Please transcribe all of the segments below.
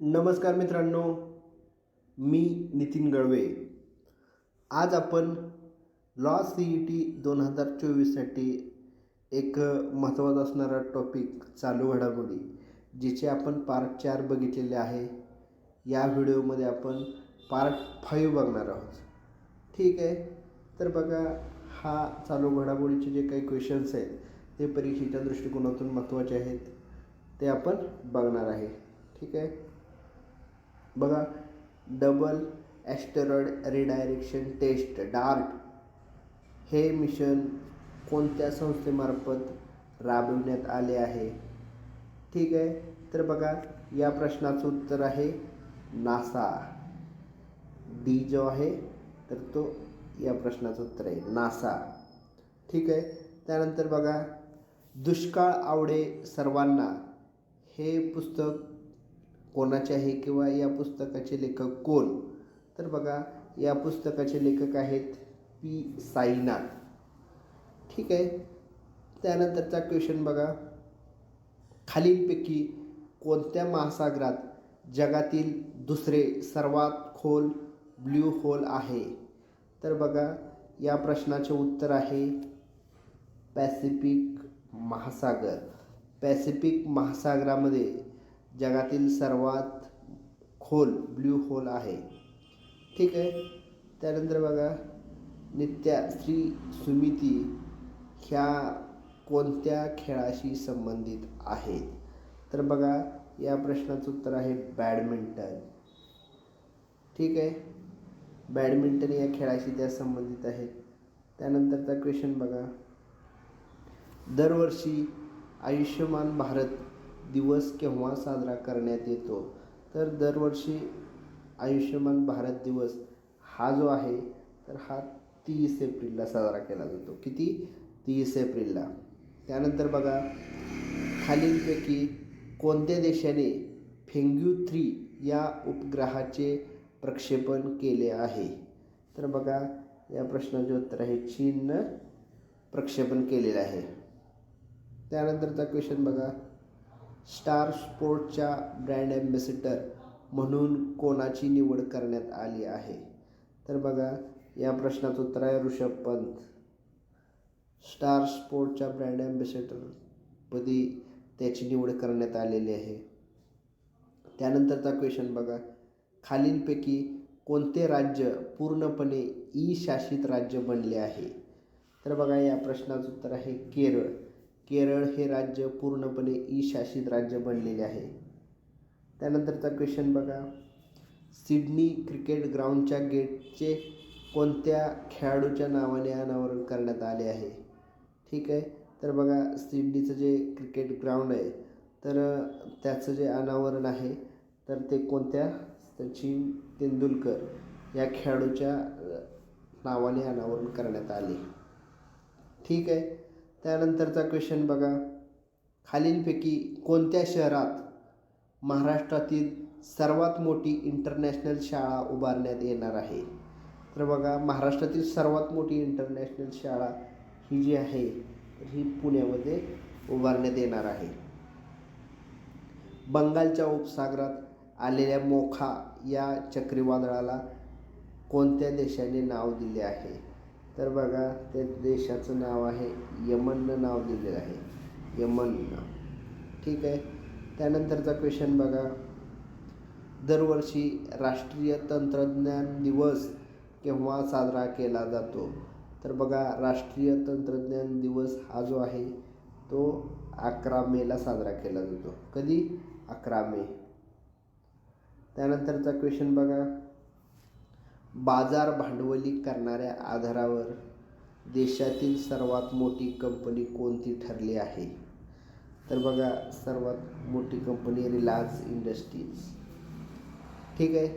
नमस्कार मित्रांनो मी नितीन गळवे. आज आपण लॉ सी ई टी दोन हजार चोवीससाठी एक महत्त्वाचा असणारा टॉपिक चालू घडामोडी जिचे आपण पार्ट चार बघितलेले आहे. या व्हिडिओमध्ये आपण पार्ट फाईव्ह बघणार आहोत. ठीक आहे? तर बघा हा चालू घडामोडीचे जे काही क्वेश्चन्स आहेत ते परीक्षेच्या दृष्टिकोनातून महत्त्वाचे आहेत ते आपण बघणार आहे. ठीक आहे? बघा double asteroid redirection test DART हे मिशन कोणत्या संस्थेमार्फत राबविण्यात आले आहे? ठीक आहे तर बघा या प्रश्नाचं उत्तर आहे नासा. डी जो आहे तर तो या प्रश्नाचं उत्तर आहे नासा. ठीक आहे त्यानंतर बघा दुष्काळ आवडे सर्वांना. हे पुस्तक कोणाचे आहे किंवा या पुस्तकाचे लेखक कोण? तर बघा या पुस्तकाचे लेखक आहेत पी. साईनाथ. ठीक आहे? त्यानंतरचा क्वेश्चन बघा. खालीलपैकी कोणत्या महासागरात जगातील दुसरे सर्वात खोल ब्ल्यू होल आहे? तर बघा या प्रश्नाचे उत्तर आहे पॅसिफिक महासागर. पॅसिफिक महासागरामध्ये जगातील सर्वात खोल ब्ल्यू होल आहे. ठीक आहे? त्यानंतर बघा नित्या श्री सुमिती ह्या कोणत्या खेळाशी संबंधित आहेत? तर बघा या प्रश्नाचं उत्तर आहे बॅडमिंटन. ठीक आहे? बॅडमिंटन या खेळाशी त्या संबंधित आहेत. त्यानंतरचा क्वेश्चन बघा. दरवर्षी आयुष्यमान भारत दिवस केव्हा साजरा करण्यात येतो? तर दरवर्षी आयुष्यमान भारत दिवस हा जो आहे तर हा तीस एप्रिलला साजरा केला जातो. किती? तीस एप्रिलला. त्यानंतर बघा खालीलपैकी कोणत्या देशाने फेंग्यू थ्री या उपग्रहाचे प्रक्षेपण केले आहे? तर बघा या प्रश्नाचे उत्तर आहे चीननं प्रक्षेपण केलेलं आहे. त्यानंतरचा क्वेश्चन बघा. स्टार स्पोर्टच्या ब्रँड ॲम्बॅसिडर म्हणून कोणाची निवड करण्यात आली आहे? तर बघा या प्रश्नाचं उत्तर आहे ऋषभ पंत. स्टार स्पोर्टच्या ब्रँड ॲम्बॅसेडरपदी त्याची निवड करण्यात आलेली आहे. त्यानंतरचा क्वेश्चन बघा. खालीलपैकी कोणते राज्य पूर्णपणे ई शासित राज्य बनले आहे? तर बघा या प्रश्नाचं उत्तर आहे केरळ. केरळ हे राज्य पूर्णपणे ई शासित राज्य बनलेले आहे. त्यानंतरचा क्वेश्चन बघा. सिडनी क्रिकेट ग्राउंडच्या गेटचे कोणत्या खेळाडूच्या नावाने अनावरण करण्यात आले आहे? ठीक आहे. तर बघा सिडनीचं जे क्रिकेट ग्राउंड आहे तर त्याचं जे अनावरण आहे तर ते कोणत्या? सचिन तेंडुलकर या खेळाडूच्या नावाने अनावरण करण्यात आले. ठीक आहे. त्यानंतरचा क्वेश्चन बघा. खालीलपैकी कोणत्या शहरात महाराष्ट्रातील सर्वात मोठी इंटरनॅशनल शाळा उभारण्यात येणार आहे? तर बघा महाराष्ट्रातील सर्वात मोठी इंटरनॅशनल शाळा ही जी आहे ही पुण्यामध्ये उभारण्यात येणार आहे. बंगालच्या उपसागरात आलेल्या मोखा या चक्रीवादळाला कोणत्या देशाने नाव दिले आहे? तर बघा त्या देशाचं नाव आहे यमननं नाव दिलेलं आहे. यमननं. ठीक आहे? त्यानंतरचा क्वेश्चन बघा. दरवर्षी राष्ट्रीय तंत्रज्ञान दिवस केव्हा साजरा केला जातो? तर बघा राष्ट्रीय तंत्रज्ञान दिवस हा जो आहे तो अकरा मेला साजरा केला जातो. कधी? अकरा मे. त्यानंतरचा क्वेश्चन बघा. बाजार भांडवली करणाऱ्या आधारावर देशातील सर्वात मोठी कंपनी कोणती ठरली आहे? तर बघा सर्वात मोठी कंपनी रिलायन्स इंडस्ट्रीज. ठीक आहे?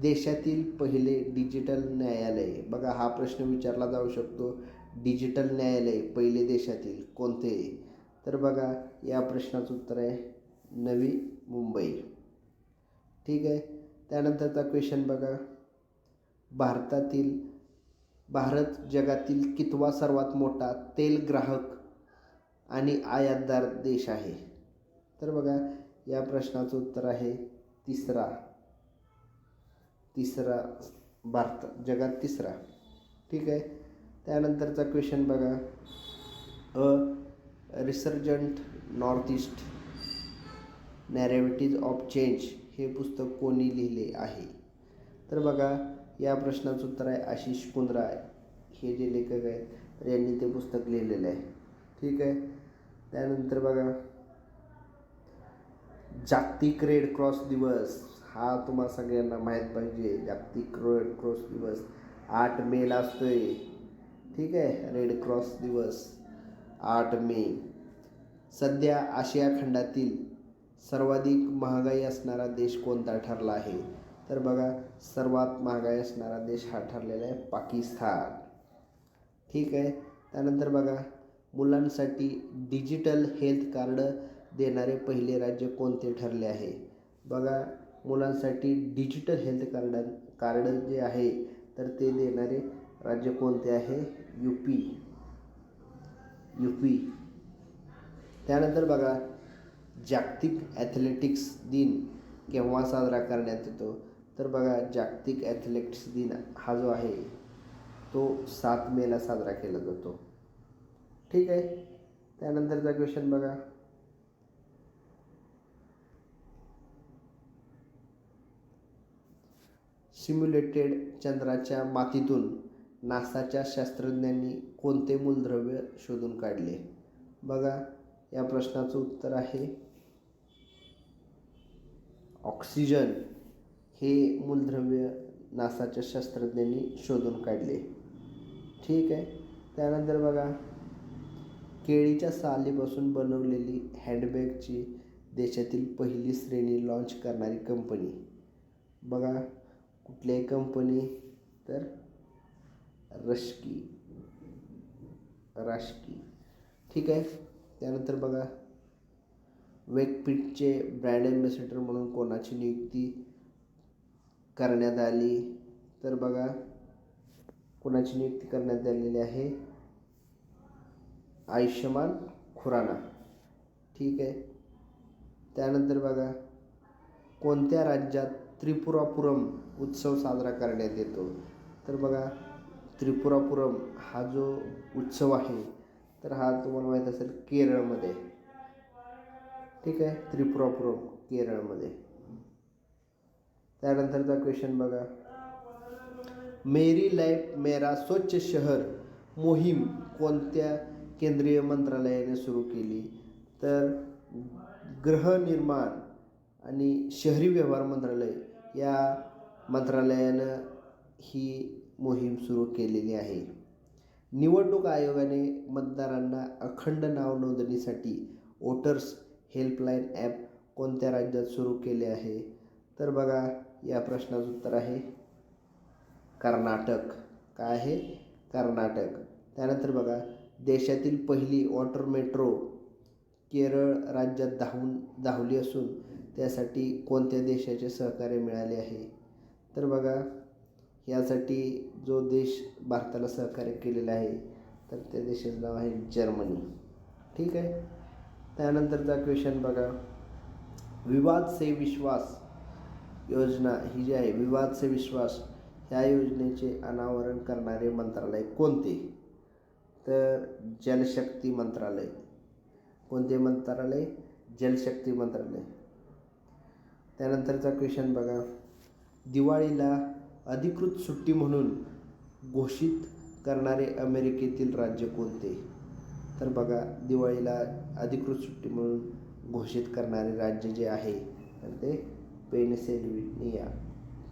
देशातील पहिले डिजिटल न्यायालय. बघा हा प्रश्न विचारला जाऊ शकतो. डिजिटल न्यायालय पहिले देशातील कोणते? तर बघा या प्रश्नाचं उत्तर आहे नवी मुंबई. ठीक आहे? त्यानंतरचा क्वेश्चन बघा. भारतातील भारत जगातील कितवा सर्वात मोठा तेल ग्राहक आणि आयातदार देश आहे? तर बघा या प्रश्नाचं उत्तर आहे तिसरा. तिसरा भारत जगात तिसरा. ठीक आहे? त्यानंतरचा क्वेश्चन बघा. A resurgent north east narratives of change हे पुस्तक कोणी लिहिले आहे? तर बघा या प्रश्नाचं उत्तर आहे आशिष कुंद्रा हे जे लेखक आहेत तर यांनी ते पुस्तक लिहिलेलं आहे. ठीक आहे? त्यानंतर बघा. जागतिक रेड क्रॉस दिवस. हा तुम्हा सगळ्यांना माहीत पाहिजे. जागतिक रेड क्रॉस दिवस आठ मेला असतोय. ठीक आहे? रेड क्रॉस दिवस आठ मे. सध्या आशिया खंडातील सर्वाधिक महागाई असणारा देश कोणता ठरला आहे? तर बघा सर्वात महागाई असणारा देश हा ठरलेला आहे पाकिस्तान. ठीक आहे? त्यानंतर बघा मुलांसाठी डिजिटल हेल्थ कार्ड देणारे पहिले राज्य कोणते ठरले आहे? बघा मुलांसाठी डिजिटल हेल्थ कार्ड कार्ड जे आहे तर ते देणारे राज्य कोणते आहे? यू पी यू पी त्यानंतर बघा जागतिक ॲथलेटिक्स दिन केव्हा साजरा करण्यात येतो? तर बघा जागतिक ॲथलेटिक्स दिन हा जो आहे तो सात मेला साजरा केला जातो. ठीक आहे? त्यानंतरचा क्वेश्चन बघा. सिम्युलेटेड चंद्राच्या मातीतून नासाच्या शास्त्रज्ञांनी कोणते मूलद्रव्य शोधून काढले? बघा या प्रश्नाचं उत्तर आहे. ऑक्सिजन हे मूलद्रव्य नासाच्या शास्त्रज्ञांनी शोधून काढले. ठीक आहे? त्यानंतर बघा. केळीच्या सालीपासून बनवलेली हँडबॅगची देशातील पहिली श्रेणी लॉन्च करणारी कंपनी. बघा कुठल्याही कंपनी तर रश्की. राशकी. ठीक आहे? त्यानंतर बघा. वेकपीटचे ब्रँड ॲम्बॅसेडर म्हणून कोणाची नियुक्ती करण्यात आली. तर बघा कोणाची नियुक्ती करण्यात आलेली आहे? आयुष्यमान खुराना. ठीक आहे. त्यानंतर बघा कोणत्या राज्यात त्रिपुरापुरम उत्सव साजरा करण्यात येतो? तर बघा त्रिपुरापुरम हा जो उत्सव आहे तर हा तुम्हाला माहीत असेल केरळमध्ये. ठीक आहे? त्रिपुरापुरम केरळमध्ये. त्यानंतरचा क्वेश्चन बघा. मेरी लाईफ मेरा स्वच्छ शहर मोहीम कोणत्या केंद्रीय मंत्रालयाने सुरू केली? तर गृहनिर्माण आणि शहरी व्यवहार मंत्रालय या मंत्रालयानं ही मोहीम सुरू केलेली आहे. निवडणूक आयोगाने मतदारांना अखंड नाव नोंदणीसाठी वोटर्स हेल्पलाईन ॲप कोणत्या राज्यात सुरू केले आहे? तर बघा या प्रश्नाचं उत्तर आहे. कर्नाटक. काय आहे? कर्नाटक. त्यानंतर बघा देशातील पहिली वॉटर मेट्रो केरळ राज्यात धावून धावली असून त्यासाठी कोणत्या देशाचे सहकार्य मिळाले आहे? तर बघा यासाठी जो देश भारताला सहकार्य केलेला आहे तर त्या देशाचं नाव आहे जर्मनी. ठीक आहे? त्यानंतरचा क्वेश्चन बघा. विवाद से विश्वास. योजना ही जी आहे विवाद से विश्वास ह्या योजनेचे अनावरण करणारे मंत्रालय कोणते? तर जलशक्ती मंत्रालय. कोणते मंत्रालय? जलशक्ती मंत्रालय. त्यानंतरचा क्वेश्चन बघा. दिवाळीला अधिकृत सुट्टी म्हणून घोषित करणारे अमेरिकेतील राज्य कोणते? तर बघा दिवाळीला अधिकृत सुट्टी म्हणून घोषित करणारे राज्य जे आहे तर ते पेनसेल्विनिया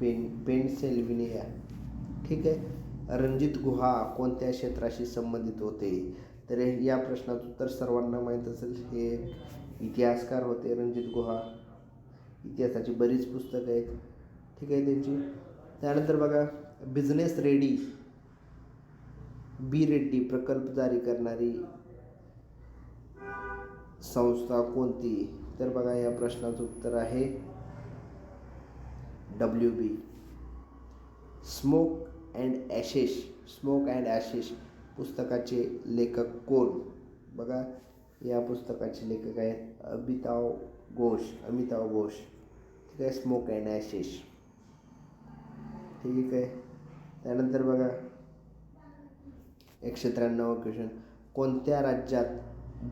पेन पेनसेल्विनिया ठीक आहे? रणजित गुहा कोणत्या क्षेत्राशी संबंधित होते? तर या प्रश्नाचं उत्तर सर्वांना माहीत असेल. हे इतिहासकार होते रणजित गुहा. इतिहासाची बरीच पुस्तकं आहेत. ठीक आहे त्यांची? त्यानंतर बघा बिझनेस रेडी. बी रेड्डी प्रकल्प जारी करणारी संस्था कोणती? तर बघा या प्रश्नाचं उत्तर आहे. W B smoke and ashes smoke and ashes पुस्तकाचे लेखक कोण? बघा या पुस्तकाचे लेखक आहेत अमिताव घोष अमिताव घोष. ठीक आहे स्मोक अँड ॲशेश ठीक आहे. त्यानंतर बघा एकशे त्र्याण्णव क्वेश्चन कोणत्या राज्यात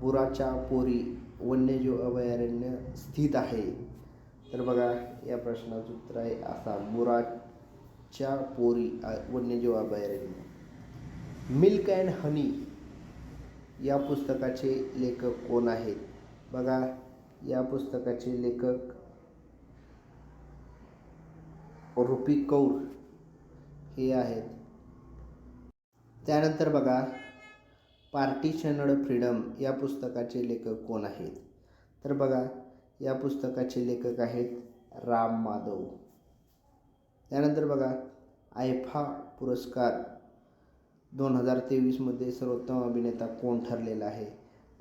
बुराच्या पोरी वन्यजीव अभयारण्य स्थित आहे? तर बघा या प्रश्नाचं उत्तर आहे आसाम मुराच्या पोरी वन्यजीव अभयारण्य. मिल्क अँड हनी या पुस्तकाचे लेखक कोण आहेत? बघा या पुस्तकाचे लेखक रुपी कौर हे आहेत. त्यानंतर बघा पार्टिशनड फ्रीडम या पुस्तकाचे लेखक कोण आहेत? तर बघा या पुस्तकाचे लेखक आहेत राम माधव. त्यानंतर बघा आयफा पुरस्कार दोन हजार तेवीसमध्ये सर्वोत्तम अभिनेता कोण ठरलेला आहे?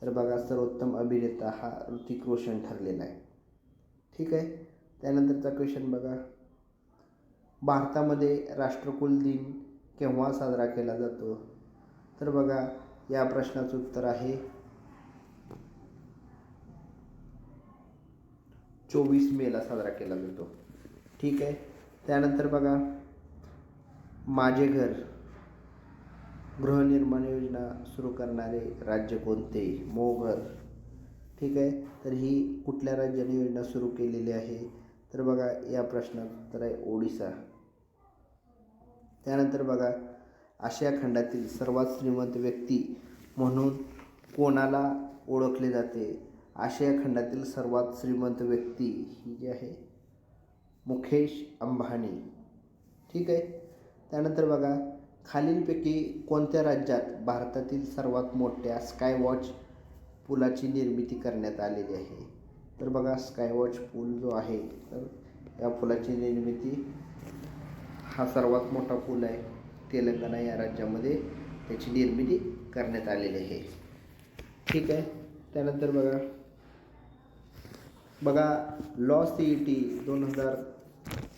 तर बघा सर्वोत्तम अभिनेता हा ऋतिक रोशन ठरलेला आहे. ठीक आहे? त्यानंतरचा क्वेश्चन बघा. भारतामध्ये राष्ट्रकुल दिन केव्हा साजरा केला जातो? तर बघा या प्रश्नाचं उत्तर आहे चोवीस मेला साजरा केला जातो. ठीक आहे? त्यानंतर बघा माझे घर गृहनिर्माण योजना सुरू करणारे राज्य कोणते? मोघर. ठीक आहे? तर ही कुठल्या राज्याने योजना सुरू केलेली आहे? तर बघा या प्रश्नाचं उत्तर आहे ओडिसा. त्यानंतर बघा आशिया खंडातील सर्वात श्रीमंत व्यक्ती म्हणून कोणाला ओळखले जाते? आशिया खंडातील सर्वात श्रीमंत व्यक्ती ही जी आहे मुकेश अंबानी. ठीक आहे? त्यानंतर बघा खालीलपैकी कोणत्या राज्यात भारतातील सर्वात मोठ्या स्कायवॉच पुलाची निर्मिती करण्यात आलेली आहे? तर बघा स्कायवॉच पूल जो आहे तर या पुलाची निर्मिती हा सर्वात मोठा पूल आहे. तेलंगणा या राज्यामध्ये त्याची निर्मिती करण्यात आलेली आहे. ठीक आहे? त्यानंतर बघा बघा लॉ सी ई टी दोन हजार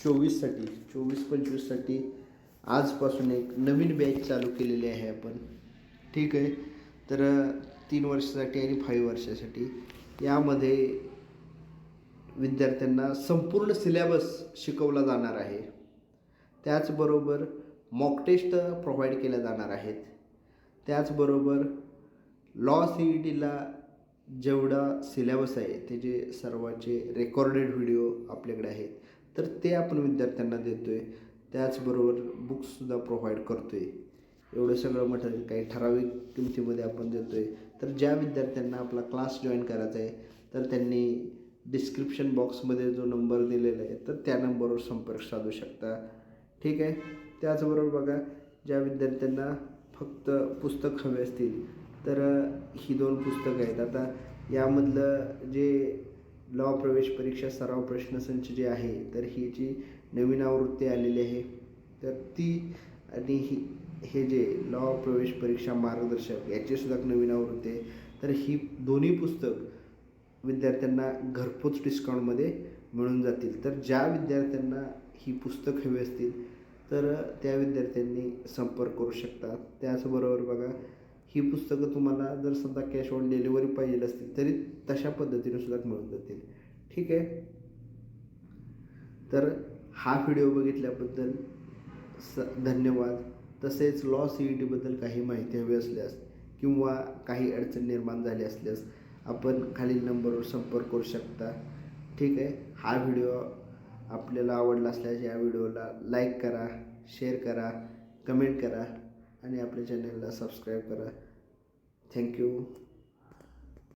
चोवीससाठी चोवीस पंचवीससाठी आजपासून एक नवीन बॅच चालू केलेली आहे आपण. ठीक आहे? तर तीन वर्षासाठी आणि फाईव्ह वर्षासाठी. यामध्ये विद्यार्थ्यांना संपूर्ण सिलेबस शिकवला जाणार आहे. त्याचबरोबर मॉक टेस्ट प्रोव्हाइड केल्या जाणार आहेत. त्याचबरोबर लॉ सी ई टीला जेवढा सिलेबस आहे त्याचे सर्वांचे रेकॉर्डेड व्हिडिओ आपल्याकडे आहेत तर ते आपण विद्यार्थ्यांना देतो आहे त्याचबरोबर बुक्ससुद्धा प्रोव्हाइड करतो आहे एवढं सगळं मटेरियल काही ठराविक किमतीमध्ये आपण देतो आहे तर ज्या विद्यार्थ्यांना आपला क्लास जॉईन करायचा आहे तर त्यांनी डिस्क्रिप्शन बॉक्समध्ये जो नंबर दिलेला आहे तर त्या नंबरवर संपर्क साधू शकता. ठीक आहे? त्याचबरोबर बघा ज्या विद्यार्थ्यांना फक्त पुस्तक हवे असतील तर ही दोन पुस्तकं आहेत. आता यामधलं जे लॉ प्रवेश परीक्षा सराव प्रश्नसंच जे आहे तर ही जी नवीन आवृत्ती आलेली आहे. तर ती आणि ही हे जे लॉ प्रवेश परीक्षा मार्गदर्शक याचीसुद्धा नवीन आवृत्ती आहे. तर ही दोन्ही पुस्तक विद्यार्थ्यांना घरपोच डिस्काउंटमध्ये मिळून जातील. तर ज्या विद्यार्थ्यांना ही पुस्तक हवी असतील तर त्या विद्यार्थ्यांनी संपर्क करू शकतात त्याचबरोबर बघा ही पुस्तकं तुम्हाला जर समजा कॅश ऑन डिलिव्हरी पाहिजे असतील तरी तशा पद्धतीने सुद्धा मिळून जातील. ठीक आहे? तर हा व्हिडिओ बघितल्याबद्दल स धन्यवाद. तसेच लॉ सी ई टीबद्दल काही माहिती हवी असल्यास किंवा काही अडचण निर्माण झाली असल्यास आपण खालील नंबरवर संपर्क करू शकता. ठीक आहे? हा व्हिडिओ आपल्याला आवडला असल्यास या व्हिडिओला लाईक करा शेअर करा कमेंट करा. आणि आपल्या चॅनलला सबस्क्राईब करा. थँक्यू